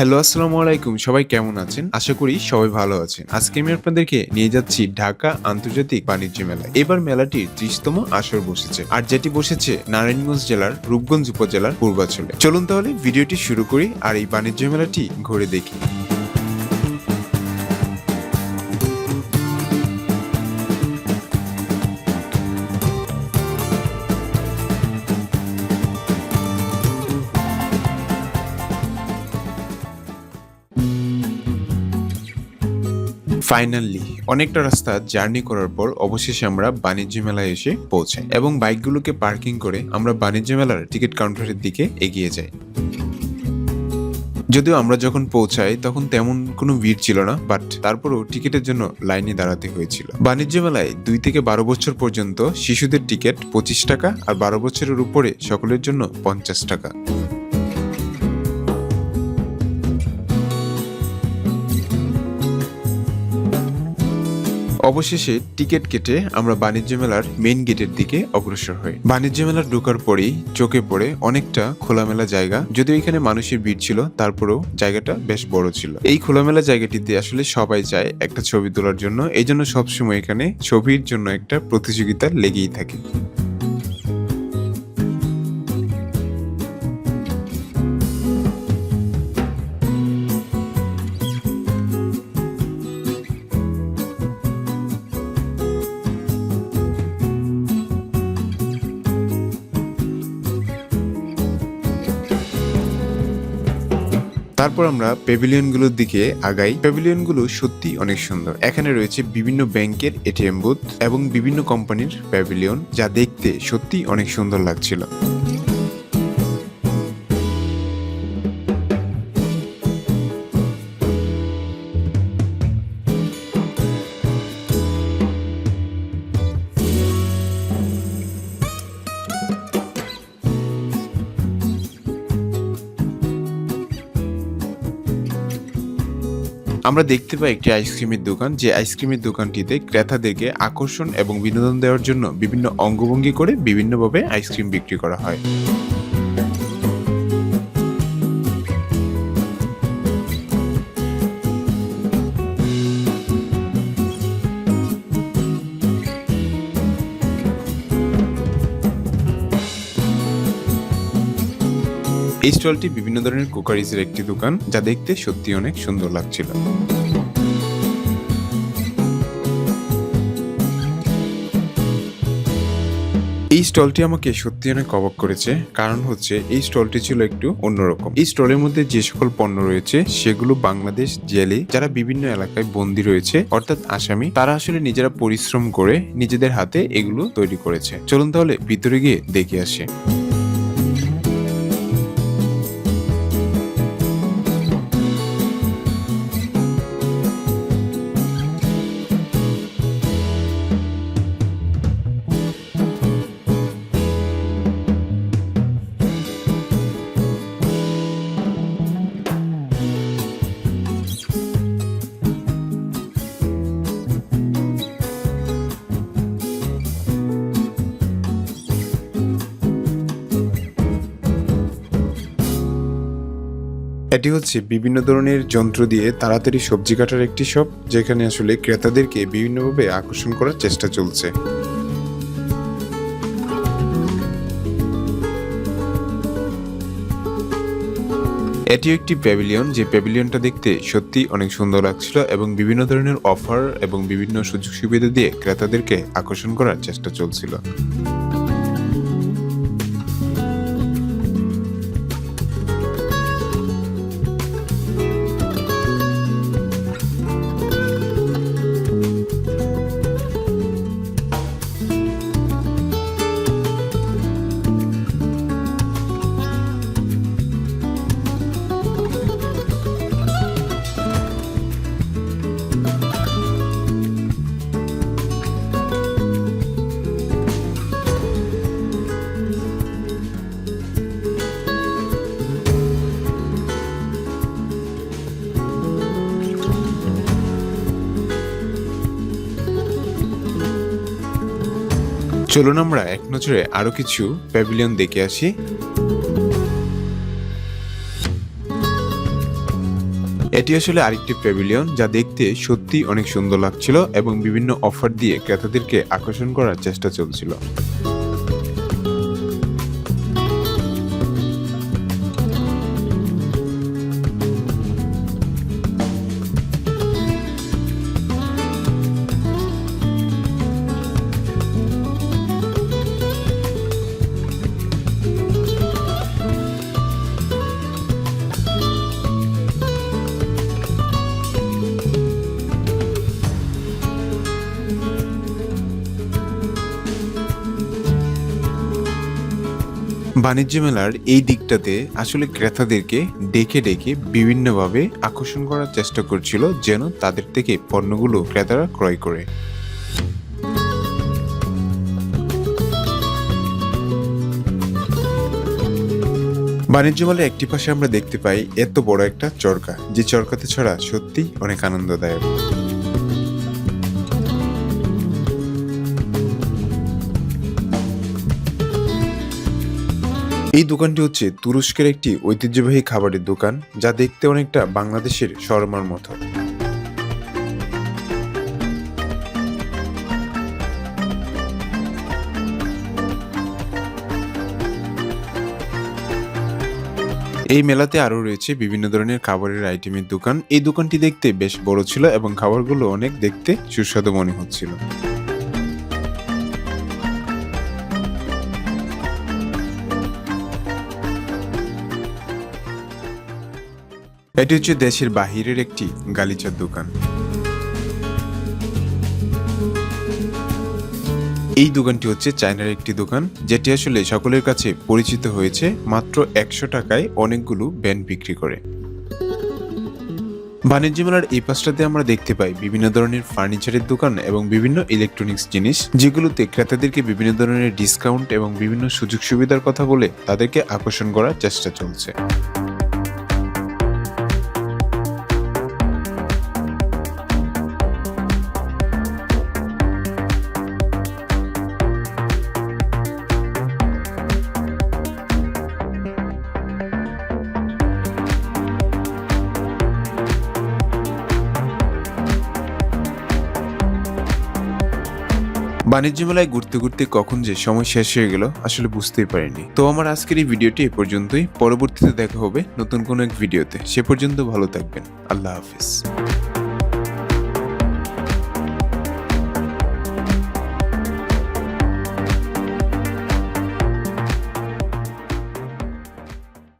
Hello, আসসালামু আলাইকুম। সবাই কেমন আছেন? আশা করি সবাই ভালো আছেন। আজকে আমি আপনাদেরকে নিয়ে যাচ্ছি ঢাকা আন্তর্জাতিক বাণিজ্য মেলা। এবার মেলাটির ত্রিশতম আসর বসেছে। আর যেটি বসেছে নারায়ণগঞ্জ জেলার রূপগঞ্জ উপজেলার পূর্বাঞ্চলে চলুন তাহলে ভিডিওটি শুরু করি আর এই বাণিজ্য মেলাটি ঘুরে দেখি। ফাইনালি অনেকটা রাস্তা জার্নি করার পর অবশেষে আমরা বাণিজ্য মেলায় এসে পৌঁছাই এবং বাইকগুলোকে পার্কিং করে আমরা বাণিজ্য মেলার টিকিট কাউন্টারের দিকে এগিয়ে যাই। যদিও আমরা যখন পৌঁছাই তখন তেমন কোনো ভিড় ছিল না বাট তারপরও টিকিটের জন্য লাইনে দাঁড়াতে হয়েছিল। বাণিজ্য মেলায় দুই থেকে বারো বছর পর্যন্ত শিশুদের টিকিট পঁচিশ টাকা আর বারো বছরের উপরে সকলের জন্য পঞ্চাশ টাকা। অবশেষে টিকিট কেটে আমরা বাণিজ্য মেলার মেইন গেটের দিকে অগ্রসর হই। বাণিজ্য মেলার ঢোকার পরেই চোখে পড়ে অনেকটা খোলামেলা জায়গা। যদিও এখানে মানুষের ভিড় ছিল, তারপরেও জায়গাটা বেশ বড় ছিল। এই খোলামেলা জায়গাটিতে আসলে সবাই চায় একটা ছবি তোলার জন্য। এই জন্য সবসময় এখানে ছবির জন্য একটা প্রতিযোগিতা লেগেই থাকে। তারপর আমরা প্যাভিলিয়নগুলোর দিকে আগাই। প্যাভিলিয়নগুলো সত্যি অনেক সুন্দর। এখানে রয়েছে বিভিন্ন ব্যাংকের এটিএম বুথ এবং বিভিন্ন কোম্পানির প্যাভিলিয়ন যা দেখতে সত্যি অনেক সুন্দর লাগছিল। আমরা দেখতে পাই একটি আইসক্রিমের দোকান, যে আইসক্রিমের দোকানটিতে ক্রেতাদেরকে আকর্ষণ এবং বিনোদন দেওয়ার জন্য বিভিন্ন অঙ্গভঙ্গি করে বিভিন্নভাবে আইসক্রিম বিক্রি করা হয়। এই স্টলটি বিভিন্ন ধরনের কুকারিজের একটি দোকান, যা দেখতে সত্যি অনেক সুন্দর লাগছিল। এই স্টলটি আমাকে সত্যি অনেক অবাক করেছে। কারণ হচ্ছে, এই স্টলটি ছিল একটু অন্যরকম। এই স্টলের মধ্যে যে সকল পণ্য রয়েছে, সেগুলো বাংলাদেশ জেলে, যারা বিভিন্ন এলাকায় বন্দী রয়েছে, অর্থাৎ আসামি, তারা আসলে নিজেরা পরিশ্রম করে নিজেদের হাতে এগুলো তৈরি করেছে। চলুন তাহলে ভিতরে গিয়ে দেখে আসি। এটি হচ্ছে বিভিন্ন ধরনের যন্ত্র দিয়ে তাড়াতাড়ি সবজি কাটার একটি শপ, যেখানে আসলে ক্রেতাদেরকে বিভিন্নভাবে আকর্ষণ করার চেষ্টা চলছে। এটি একটি প্যাভিলিয়ন, যে প্যাভিলিয়নটা দেখতে সত্যি অনেক সুন্দর লাগছিল এবং বিভিন্ন ধরনের অফার এবং বিভিন্ন সুযোগ সুবিধা দিয়ে ক্রেতাদেরকে আকর্ষণ করার চেষ্টা চলছিল। চলুন আমরা এক নজরে আরও কিছু প্যাভিলিয়ন দেখে আসি। এটি আসলে আরেকটি প্যাভিলিয়ন যা দেখতে সত্যি অনেক সুন্দর লাগছিল এবং বিভিন্ন অফার দিয়ে ক্রেতাদেরকে আকর্ষণ করার চেষ্টা চলছিল। বাণিজ্য মেলার এই দিকটাতে আসলে ক্রেতাদেরকে ডেকে ডেকে বিভিন্নভাবে আকর্ষণ করার চেষ্টা করছিল যেন তাদের থেকে পণ্যগুলো ক্রেতারা ক্রয় করে। বাণিজ্য মেলার একটি পাশে আমরা দেখতে পাই এত বড় একটা চরকা। যে চরকাতে ছড়া সত্যি অনেক আনন্দদায়ক। এই দোকানটি হচ্ছে তুরস্কের একটি ঐতিহ্যবাহী খাবারের দোকান, যা দেখতে অনেকটা বাংলাদেশের শর্মার মতো। এই মেলাতে আরও রয়েছে বিভিন্ন ধরনের খাবারের আইটেমের দোকান। এই দোকানটি দেখতে বেশ বড় ছিল এবং খাবারগুলো অনেক দেখতে সুস্বাদু মনে হচ্ছিল। এটি হচ্ছে দেশের বাহিরের একটি গালিচার দোকান। এই দোকানটি হচ্ছে চায়নার একটি দোকান, যেটি আসলে সকলের কাছে পরিচিত হয়েছে মাত্র একশো টাকায় অনেকগুলো ব্যান্ড বিক্রি করে। বাণিজ্য মেলার এই পাশটাতে আমরা দেখতে পাই বিভিন্ন ধরনের ফার্নিচারের দোকান এবং বিভিন্ন ইলেকট্রনিক্স জিনিস, যেগুলোতে ক্রেতাদেরকে বিভিন্ন ধরনের ডিসকাউন্ট এবং বিভিন্ন সুযোগ সুবিধার কথা বলে তাদেরকে আকর্ষণ করার চেষ্টা চলছে। বাণিজ্য মেলায় ঘুরতে ঘুরতে কখন যে সময় শেষ হয়ে গেল, আসলে বুঝতেই পারিনি। তো আমার আজকের এই ভিডিওটি এ পর্যন্তই। পরবর্তীতে দেখা হবে নতুন কোনো এক ভিডিওতে। সে পর্যন্ত ভালো থাকবেন। আল্লাহ হাফিজ।